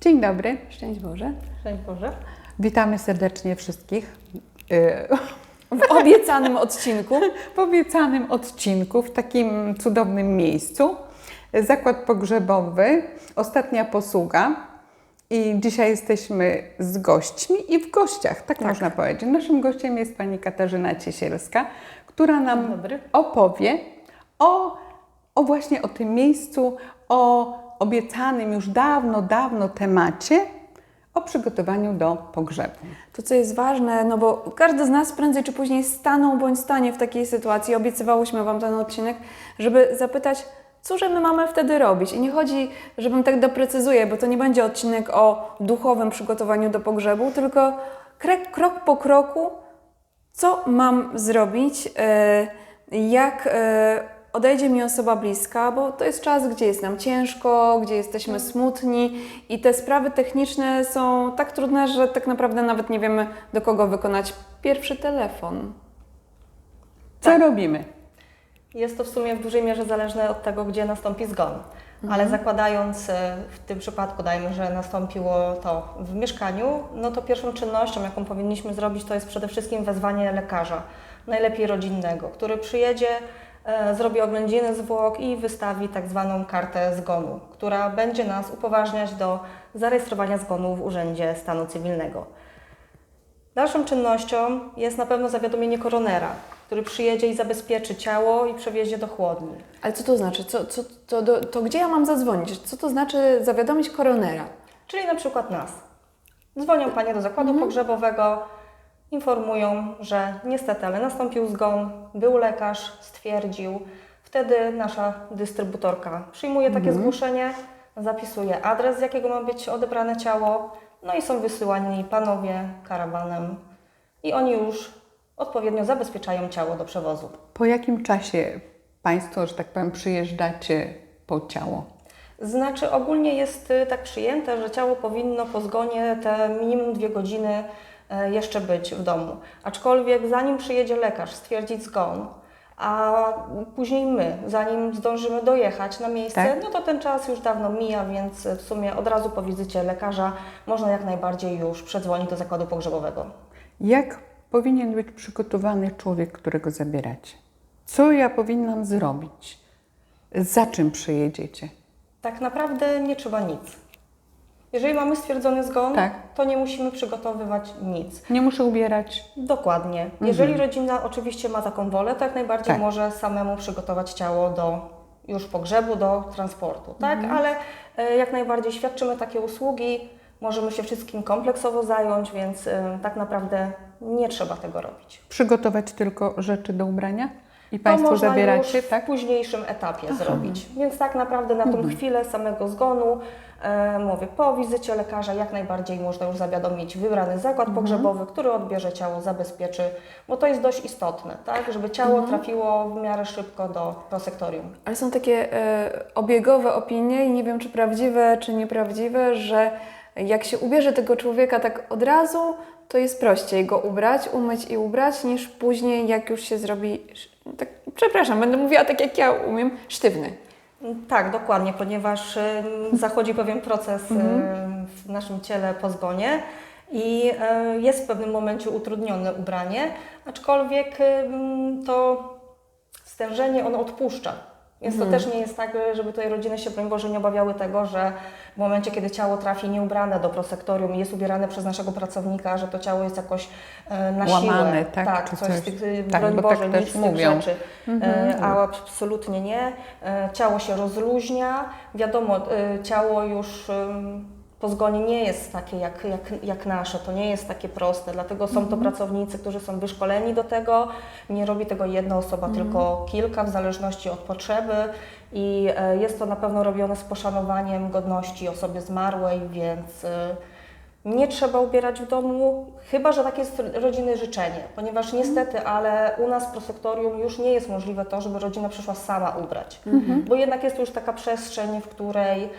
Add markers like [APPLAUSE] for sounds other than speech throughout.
Dzień dobry, Szczęść Boże. Szczęść Boże. witamy serdecznie wszystkich y, W obiecanym odcinku. [LAUGHS] w obiecanym odcinku w takim cudownym miejscu. Zakład pogrzebowy, ostatnia posługa. I dzisiaj jesteśmy z gośćmi i w gościach, tak, można powiedzieć. Naszym gościem jest pani Katarzyna Ciesielska, która nam opowie o, o właśnie o tym miejscu, o obiecanym już dawno, dawno temacie, o przygotowaniu do pogrzebu. To, co jest ważne, no bo każdy z nas prędzej czy później stanął bądź stanie w takiej sytuacji. Obiecywałyśmy Wam ten odcinek, żeby zapytać, co że my mamy wtedy robić. I nie chodzi, żebym tak doprecyzuję, bo to nie będzie odcinek o duchowym przygotowaniu do pogrzebu, tylko krok, krok po kroku, co mam zrobić, e, jak e, odejdzie mi osoba bliska, bo to jest czas, gdzie jest nam ciężko, gdzie jesteśmy smutni i te sprawy techniczne są tak trudne, że tak naprawdę nawet nie wiemy, do kogo wykonać pierwszy telefon. Co robimy? Jest to w sumie w dużej mierze zależne od tego, gdzie nastąpi zgon. Ale zakładając e, w tym przypadku, dajmy, że nastąpiło to w mieszkaniu, no to pierwszą czynnością, jaką powinniśmy zrobić, to jest przede wszystkim wezwanie lekarza, najlepiej rodzinnego, który przyjedzie, zrobi oględziny zwłok i wystawi tak zwaną kartę zgonu, która będzie nas upoważniać do zarejestrowania zgonu w Urzędzie Stanu Cywilnego. Dalszą czynnością jest na pewno zawiadomienie koronera, który przyjedzie i zabezpieczy ciało i przewiezie do chłodni. Ale co to znaczy? Co, co, to, do, to gdzie ja mam zadzwonić? Co to znaczy zawiadomić koronera? Czyli na przykład nas. Dzwonią panie do zakładu pogrzebowego, informują, że niestety, ale nastąpił zgon, był lekarz, stwierdził. Wtedy nasza dystrybutorka przyjmuje takie zgłoszenie, zapisuje adres, z jakiego ma być odebrane ciało, no i są wysyłani panowie karawanem i oni już odpowiednio zabezpieczają ciało do przewozu. Po jakim czasie Państwo, że tak powiem, przyjeżdżacie po ciało? Znaczy ogólnie jest y, tak przyjęte, że ciało powinno po zgonie te minimum dwie godziny jeszcze być w domu. Aczkolwiek zanim przyjedzie lekarz stwierdzić zgon, a później my, zanim zdążymy dojechać na miejsce, Tak. no to ten czas już dawno mija, więc w sumie od razu po wizycie lekarza można jak najbardziej już przedzwonić do zakładu pogrzebowego. Jak powinien być przygotowany człowiek, którego zabieracie? Co ja powinnam zrobić? Za czym przyjedziecie? Tak naprawdę nie trzeba nic. Jeżeli mamy stwierdzony zgon, Tak. to nie musimy przygotowywać nic. Nie muszę ubierać. Dokładnie. Jeżeli rodzina oczywiście ma taką wolę, to jak najbardziej Tak. może samemu przygotować ciało do już pogrzebu, do transportu, tak? Ale e, jak najbardziej świadczymy takie usługi, możemy się wszystkim kompleksowo zająć, więc e, tak naprawdę nie trzeba tego robić. Przygotować tylko rzeczy do ubrania? I Państwo zabieracie, tak? w późniejszym etapie zrobić. Więc tak naprawdę na tą chwilę samego zgonu, e, mówię, po wizycie lekarza jak najbardziej można już zawiadomić wybrany zakład pogrzebowy, który odbierze ciało, zabezpieczy, bo to jest dość istotne, tak, żeby ciało trafiło w miarę szybko do prosektorium. Ale są takie e, obiegowe opinie i nie wiem, czy prawdziwe, czy nieprawdziwe, że jak się ubierze tego człowieka tak od razu, to jest prościej go ubrać, umyć i ubrać, niż później, jak już się zrobi, tak, przepraszam, będę mówiła tak, jak ja umiem, sztywny. Tak, dokładnie, ponieważ zachodzi pewien proces em, w naszym ciele po zgonie i e, jest w pewnym momencie utrudnione ubranie, aczkolwiek to stężenie ono odpuszcza. Więc to też nie jest tak, żeby tutaj rodziny się, broń Boże, nie obawiały tego, że w momencie, kiedy ciało trafi nieubrane do prosektorium i jest ubierane przez naszego pracownika, że to ciało jest jakoś e, na Łamane, siłę. tak, czy coś, coś. z tych, Tak, broń bo tak Boże, też nic z tych mówią. rzeczy. E, a absolutnie nie. E, Ciało się rozluźnia. Wiadomo, e, ciało już em, po zgonie nie jest takie jak, jak, jak nasze, to nie jest takie proste, dlatego są to pracownicy, którzy są wyszkoleni do tego. Nie robi tego jedna osoba, tylko kilka, w zależności od potrzeby. I e, jest to na pewno robione z poszanowaniem godności osoby zmarłej, więc e, nie trzeba ubierać w domu, chyba że takie jest rodziny życzenie, ponieważ niestety, ale u nas w prosektorium już nie jest możliwe to, żeby rodzina przyszła sama ubrać, bo jednak jest to już taka przestrzeń, w której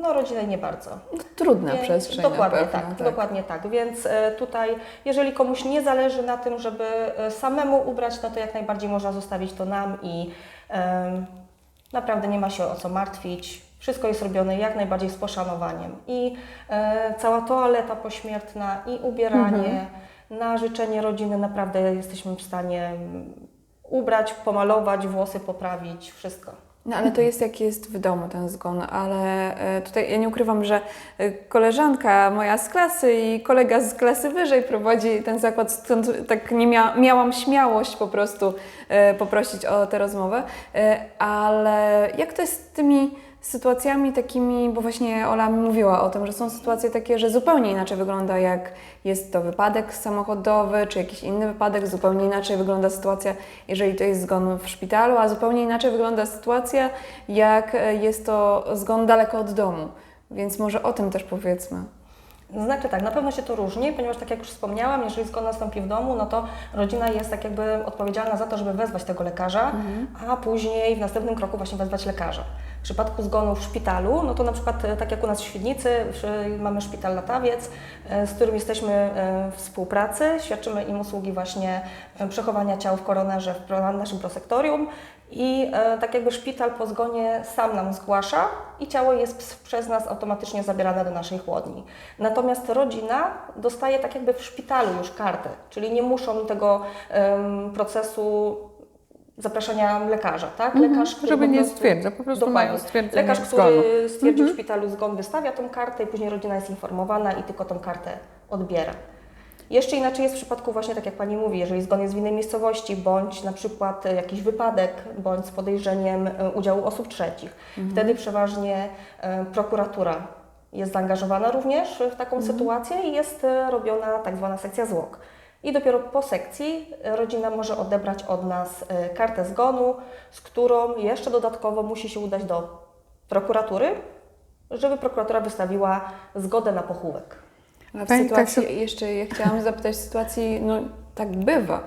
no, rodzina nie bardzo. Trudna Więc- przestrzeń Dokładnie pewno, tak, dokładnie tak. Więc e, tutaj, jeżeli komuś nie zależy na tym, żeby e, samemu ubrać, no to jak najbardziej można zostawić to nam i em, naprawdę nie ma się o co martwić. Wszystko jest robione jak najbardziej z poszanowaniem. I e, cała toaleta pośmiertna, i ubieranie, na życzenie rodziny naprawdę jesteśmy w stanie ubrać, pomalować, włosy poprawić, wszystko. No ale to jest jak jest w domu ten zgon, ale e, tutaj ja nie ukrywam, że e, koleżanka moja z klasy i kolega z klasy wyżej prowadzi ten zakład, stąd tak nie mia miałam śmiałość po prostu e, poprosić o tę rozmowę, ale jak to jest z tymi sytuacjami takimi, bo właśnie Ola mi mówiła o tym, że są sytuacje takie, że zupełnie inaczej wygląda jak jest to wypadek samochodowy, czy jakiś inny wypadek, zupełnie inaczej wygląda sytuacja, jeżeli to jest zgon w szpitalu, a zupełnie inaczej wygląda sytuacja, jak jest to zgon daleko od domu. Więc może o tym też powiedzmy. Znaczy tak, na pewno się to różni, ponieważ tak jak już wspomniałam, jeżeli zgon nastąpi w domu, no to rodzina jest tak jakby odpowiedzialna za to, żeby wezwać tego lekarza, a później w następnym kroku właśnie wezwać lekarza. W przypadku zgonu w szpitalu, no to na przykład e, tak jak u nas w Świdnicy, w- mamy szpital Latawiec, e, z którym jesteśmy e, w współpracy, świadczymy im usługi właśnie e, przechowania ciał w koronerze w naszym prosektorium i e, tak jakby szpital po zgonie sam nam zgłasza i ciało jest przez nas automatycznie zabierane do naszej chłodni. Natomiast rodzina dostaje tak jakby w szpitalu już kartę, czyli nie muszą tego procesu zapraszania lekarza, tak? Lekarz, który Mhm. Żeby nie stwierdza, po prostu Dokładnie. mają stwierdzenie Lekarz, który stwierdził w szpitalu zgon, wystawia tą kartę i później rodzina jest informowana i tylko tą kartę odbiera. Jeszcze inaczej jest w przypadku właśnie, tak jak Pani mówi, jeżeli zgon jest w innej miejscowości, bądź na przykład e, jakiś wypadek, bądź z podejrzeniem e, udziału osób trzecich. Wtedy przeważnie e, prokuratura jest zaangażowana również w taką sytuację i jest robiona tak zwana sekcja zwłok. I dopiero po sekcji rodzina może odebrać od nas e, kartę zgonu, z którą jeszcze dodatkowo musi się udać do prokuratury, żeby prokuratura wystawiła zgodę na pochówek. A w Pani sytuacji, Kasiu- jeszcze ja chciałam zapytać, w sytuacji, no tak bywa,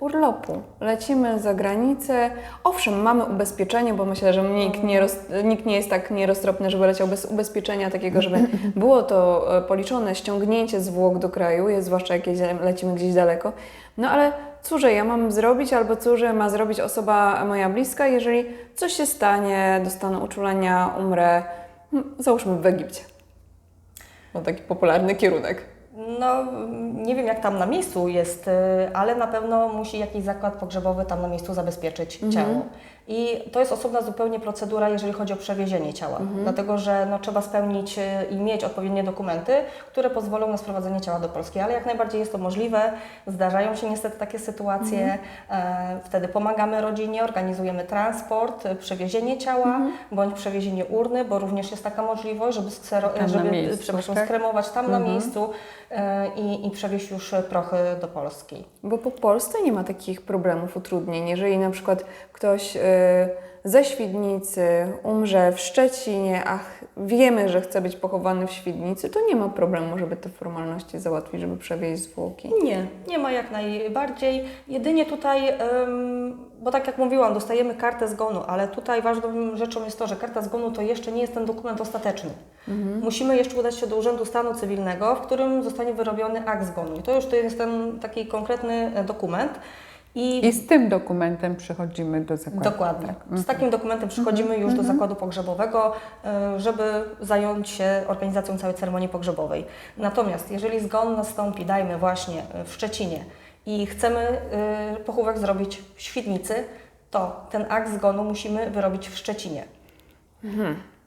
urlopu. Lecimy za granicę. Owszem, mamy ubezpieczenie, bo myślę, że nikt nie, roz, nikt nie jest tak nieroztropny, żeby leciał bez ubezpieczenia takiego, żeby [LAUGHS] było to e, policzone ściągnięcie zwłok do kraju, jest, zwłaszcza jak lecimy gdzieś daleko. No ale cóże ja mam zrobić, albo cóże ma zrobić osoba moja bliska, jeżeli coś się stanie, dostanę uczulenia, umrę, hmm, załóżmy w Egipcie. No taki popularny kierunek. No, nie wiem jak tam na miejscu jest, y, ale na pewno musi jakiś zakład pogrzebowy tam na miejscu zabezpieczyć ciało. I to jest osobna zupełnie procedura, jeżeli chodzi o przewiezienie ciała, dlatego że no, trzeba spełnić y, i mieć odpowiednie dokumenty, które pozwolą na sprowadzenie ciała do Polski, ale jak najbardziej jest to możliwe. Zdarzają się niestety takie sytuacje. E, wtedy pomagamy rodzinie, organizujemy transport, y, przewiezienie ciała bądź przewiezienie urny, bo również jest taka możliwość, żeby, skero, żeby miejscu, przepraszam, tak? skremować tam na miejscu e, i, i przewieźć już prochy do Polski. Bo po Polsce nie ma takich problemów, utrudnień. Jeżeli na przykład ktoś y, ze Świdnicy umrze w Szczecinie, a ch- wiemy, że chce być pochowany w Świdnicy, to nie ma problemu, żeby te formalności załatwić, żeby przewieźć zwłoki. Nie, nie ma jak najbardziej. Jedynie tutaj, bo tak jak mówiłam, dostajemy kartę zgonu, ale tutaj ważną rzeczą jest to, że karta zgonu to jeszcze nie jest ten dokument ostateczny. Musimy jeszcze udać się do Urzędu Stanu Cywilnego, w którym zostanie wyrobiony akt zgonu. I to już to jest ten taki konkretny e, dokument. I I z tym dokumentem przychodzimy do zakładu. Dokładnie. Tak. Z takim dokumentem przychodzimy już do zakładu pogrzebowego, y, żeby zająć się organizacją całej ceremonii pogrzebowej. Natomiast jeżeli zgon nastąpi, dajmy właśnie y, w Szczecinie i chcemy y, pochówek zrobić w Świdnicy, to ten akt zgonu musimy wyrobić w Szczecinie.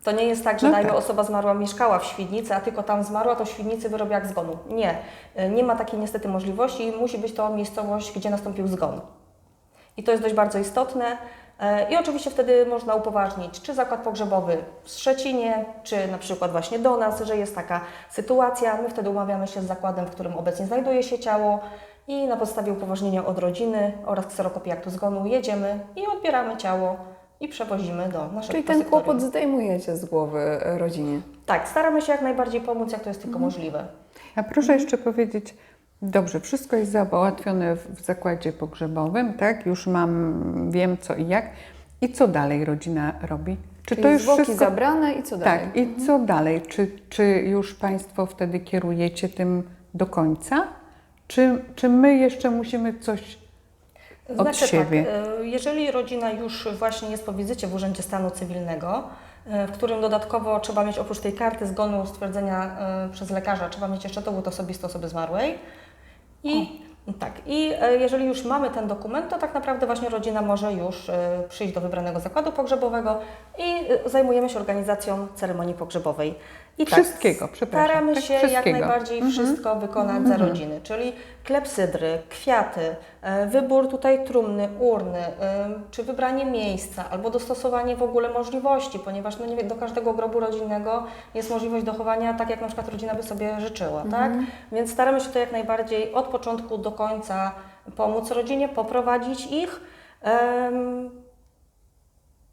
To nie jest tak, że No dajmy tak. osoba zmarła, mieszkała w Świdnicy, a tylko tam zmarła, to w Świdnicy wyrobi akt zgonu. Nie, Y, nie ma takiej niestety możliwości i musi być to miejscowość, gdzie nastąpił zgon. I to jest dość bardzo istotne. E, I oczywiście wtedy można upoważnić, czy zakład pogrzebowy w Szczecinie, czy na przykład właśnie do nas, że jest taka sytuacja. My wtedy umawiamy się z zakładem, w którym obecnie znajduje się ciało i na podstawie upoważnienia od rodziny oraz kserokopii aktu zgonu jedziemy i odbieramy ciało i przewozimy do naszego Czyli ten kłopot zdejmujecie z głowy e, rodzinie. Tak, staramy się jak najbardziej pomóc, jak to jest tylko możliwe. A proszę jeszcze powiedzieć, dobrze, wszystko jest załatwione w, zakładzie pogrzebowym, tak? Już mam, wiem co i jak. I co dalej rodzina robi? Czy Czyli to już zwłoki wszystko... zabrane i co dalej? Tak, i co dalej? Czy, czy już Państwo wtedy kierujecie tym do końca? Czy, czy my jeszcze musimy coś Od siebie. tak, jeżeli rodzina już właśnie jest po wizycie w Urzędzie Stanu Cywilnego, e, w którym dodatkowo trzeba mieć oprócz tej karty zgonu stwierdzenia e, przez lekarza, trzeba mieć jeszcze dowód osobisty osoby zmarłej. I tak, i jeżeli już mamy ten dokument, to tak naprawdę właśnie rodzina może już przyjść do wybranego zakładu pogrzebowego i zajmujemy się organizacją ceremonii pogrzebowej. I tak, Wszystkiego, przepraszam, Staramy tak? się jak najbardziej Mhm. wszystko wykonać za rodziny, czyli klepsydry, kwiaty, e, wybór tutaj trumny, urny, e, czy wybranie miejsca, albo dostosowanie w ogóle możliwości, ponieważ no nie, do każdego grobu rodzinnego jest możliwość dochowania tak, jak na przykład rodzina by sobie życzyła, tak? Więc staramy się to jak najbardziej od początku do końca pomóc rodzinie, poprowadzić ich. Em,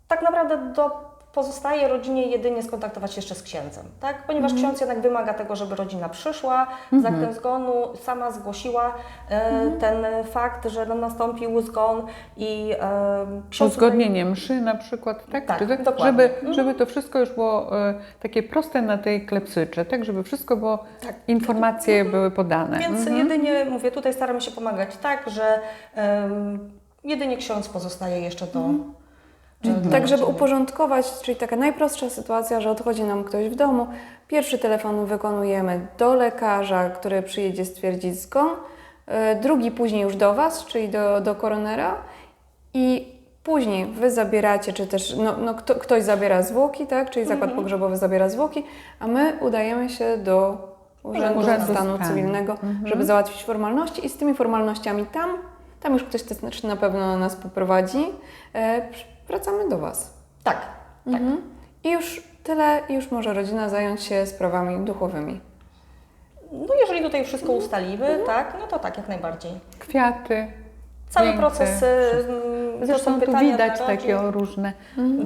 tak naprawdę do, pozostaje rodzinie jedynie skontaktować się jeszcze z księdzem, tak? Ponieważ ksiądz jednak wymaga tego, żeby rodzina przyszła z aktem zgonu, sama zgłosiła e, ten fakt, że no, nastąpił zgon i e, ksiądz tutaj- Uzgodnienie mszy na przykład, tak? Tak, Czy to- dokładnie. żeby, Mhm. żeby to wszystko już było e, takie proste na tej klepsycze, tak? Żeby wszystko było, Tak. informacje były podane. Więc Mhm. jedynie, mówię, tutaj staramy się pomagać tak, że em, jedynie ksiądz pozostaje jeszcze do... czy do Tak, żeby uporządkować, czyli taka najprostsza sytuacja, że odchodzi nam ktoś w domu. Pierwszy telefon wykonujemy do lekarza, który przyjedzie stwierdzić zgon. e, Drugi później już do Was, czyli do, do koronera. I później Wy zabieracie, czy też no, no, kto, ktoś zabiera zwłoki, tak? czyli zakład pogrzebowy zabiera zwłoki, a my udajemy się do Urzędu, Urzędu Stanu. Cywilnego, żeby załatwić formalności i z tymi formalnościami tam, tam już ktoś też na pewno nas poprowadzi. E, wracamy do Was. Tak, tak. Mhm. I już tyle, już może rodzina zająć się sprawami duchowymi. No jeżeli tutaj wszystko ustalimy, tak, no to tak, jak najbardziej. Kwiaty. Cały piękne, proces... ym, to Zresztą są tu widać takie rodzin. o różne.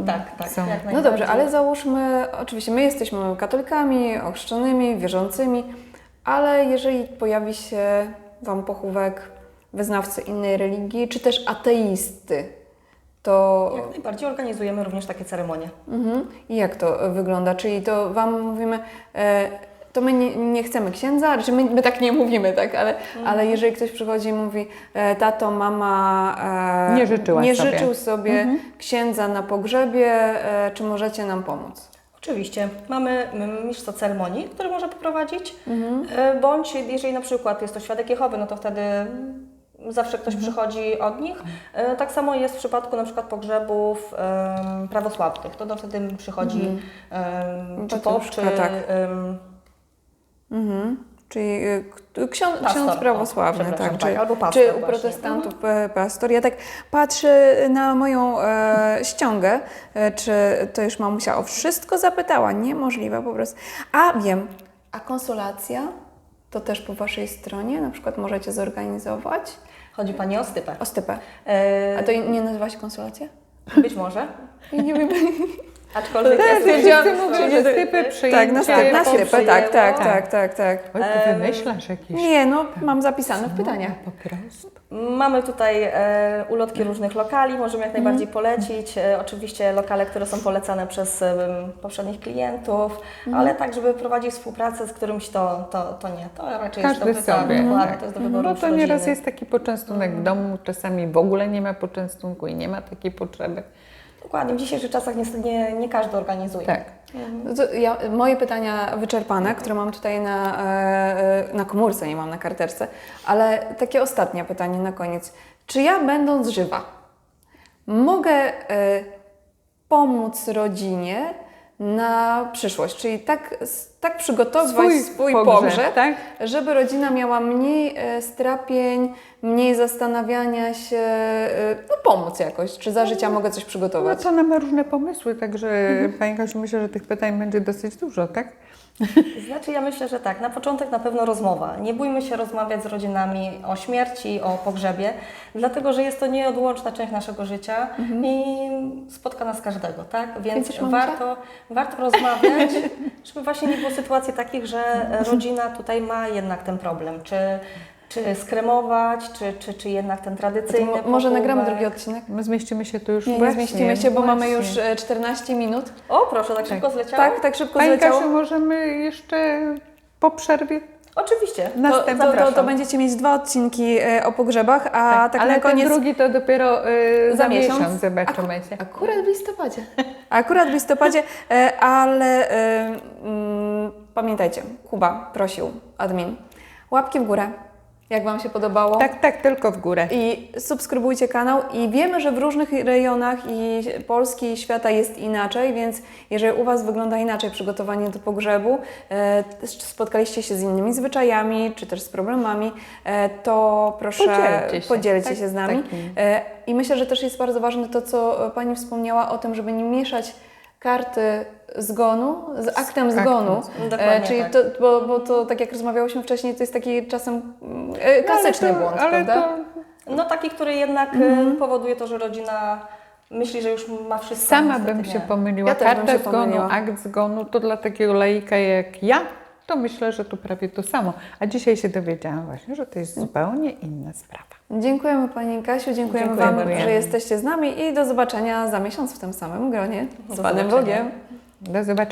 Tak, tak, Są. No dobrze, ale załóżmy, oczywiście my jesteśmy katolikami, ochrzczonymi, wierzącymi, ale jeżeli pojawi się Wam pochówek wyznawcy innej religii, czy też ateisty, to Jak najbardziej organizujemy również takie ceremonie. Mhm. I jak to wygląda? Czyli to Wam mówimy, e, to my nie, nie chcemy księdza, czy my, my tak nie mówimy, tak, ale, Mhm. ale jeżeli ktoś przychodzi i mówi, e, tato, mama e, Nie nie sobie. życzył sobie Mhm. księdza na pogrzebie, e, czy możecie nam pomóc? Oczywiście. Mamy mistrza ceremonii, który może poprowadzić, Mhm. e, bądź jeżeli na przykład jest to świadek Jehowy, no to wtedy zawsze ktoś Mhm. przychodzi od nich. E, Tak samo jest w przypadku na przykład pogrzebów em, prawosławnych. To, to wtedy przychodzi em, czy pop, czy tak. Mhm. Czyli e, k- ksiądz, Pastor, ksiądz o, prawosławny, przepraszam, tak, tak, czy, albo pastor czy u właśnie. protestantów e, pastor. Ja tak patrzę na moją e, ściągę, e, czy to już mamusia o wszystko zapytała. Niemożliwe po prostu. A wiem, a konsolacja to też po Waszej stronie na przykład możecie zorganizować? Chodzi Pani o stypę. O stypę. E, A to nie nazywa się konsolacja? Być może. [LAUGHS] Nie wiem. [LAUGHS] Aczkolwiek jest wszyscy to- mówią, że stypy przyjęcie. Tak, na stypę, na stypę, tak, tak, tak, tak, tak. Oj, ty wymyślasz jakieś. Nie, no mam zapisane w pytaniach. Po prostu. Mamy tutaj e, ulotki różnych lokali, możemy jak najbardziej Mhm. polecić. E, oczywiście lokale, które są polecane przez em, poprzednich klientów, Mhm. ale tak, żeby prowadzić współpracę z którymś, to, to, to nie. To raczej Każdy jest do wyboru. sobie, Dokładnie, tak. To jest do wyboru No to nieraz jest taki poczęstunek w domu, czasami w ogóle nie ma poczęstunku i nie ma takiej potrzeby. Dokładnie, w dzisiejszych czasach niestety nie, nie każdy organizuje. Tak. No to ja, moje pytania wyczerpane, które mam tutaj na, e, e, na komórce, nie mam na karteczce, ale takie ostatnie pytanie na koniec. Czy ja będąc żywa mogę e, pomóc rodzinie na przyszłość, czyli tak, tak przygotować swój, pogrzeb, tak? żeby rodzina miała mniej e, strapień, mniej zastanawiania się, e, no pomóc jakoś, czy za życia mogę coś No przygotować? to ona ma różne pomysły, także Mhm. Pani Kasiu, myślę, że tych pytań będzie dosyć dużo, tak? [LAUGHS] Znaczy ja myślę, że tak, na początek na pewno rozmowa. Nie bójmy się rozmawiać z rodzinami o śmierci, o pogrzebie, dlatego że jest to nieodłączna część naszego życia i spotka nas każdego, tak? Więc warto, warto rozmawiać, [LAUGHS] żeby właśnie nie było sytuacji takich, że [LAUGHS] rodzina tutaj ma jednak ten problem, czy, czy skremować, czy, czy, czy jednak ten To tradycyjny mo- może nagramy drugi odcinek? My zmieścimy się tu już Nie, nie właśnie, zmieścimy się, bo mamy właśnie. już e, 14 minut. O, proszę, tak szybko zleciało? Tak, tak szybko Pani zleciało. Kasiu, możemy jeszcze po przerwie Oczywiście. To, Następny to, to, to będziecie mieć dwa odcinki e, o pogrzebach, a tak, ale na koniec... ten drugi to dopiero y, Za za miesiąc? miesiąc zobaczymy się. Akurat w listopadzie. [LAUGHS] Akurat w listopadzie, e, ale e, mm, pamiętajcie, Kuba prosił, admin, łapki w górę, jak Wam się podobało. Tak, tak, tylko w górę. I subskrybujcie kanał i wiemy, że w różnych rejonach i Polski i świata jest inaczej, więc jeżeli u Was wygląda inaczej przygotowanie do pogrzebu, e, spotkaliście się z innymi zwyczajami, czy też z problemami, e, to proszę Podzielcie się, podzielcie tak, się z nami. takim. E, I myślę, że też jest bardzo ważne to, co Pani wspomniała o tym, żeby nie mieszać karty zgonu z aktem zgonu. Dokładnie E, czyli tak. to, bo, bo to, tak jak rozmawiałyśmy wcześniej, to jest taki czasem mm, e, klasyczny ale to, błąd, ale prawda? to No taki, który jednak e, powoduje to, że rodzina myśli, że już ma wszystko. sama bym się nie. pomyliła. Ja Karta się zgonu, pomyliła. akt zgonu to dla takiego laika jak ja, to myślę, że to prawie to samo. A dzisiaj się dowiedziałam właśnie, że to jest zupełnie inna sprawa. Dziękujemy Pani Kasiu, dziękujemy Dziękujemy Wam, bardzo. że jesteście z nami i do zobaczenia za miesiąc w tym samym gronie z Panem. Bogiem. Do zobaczenia.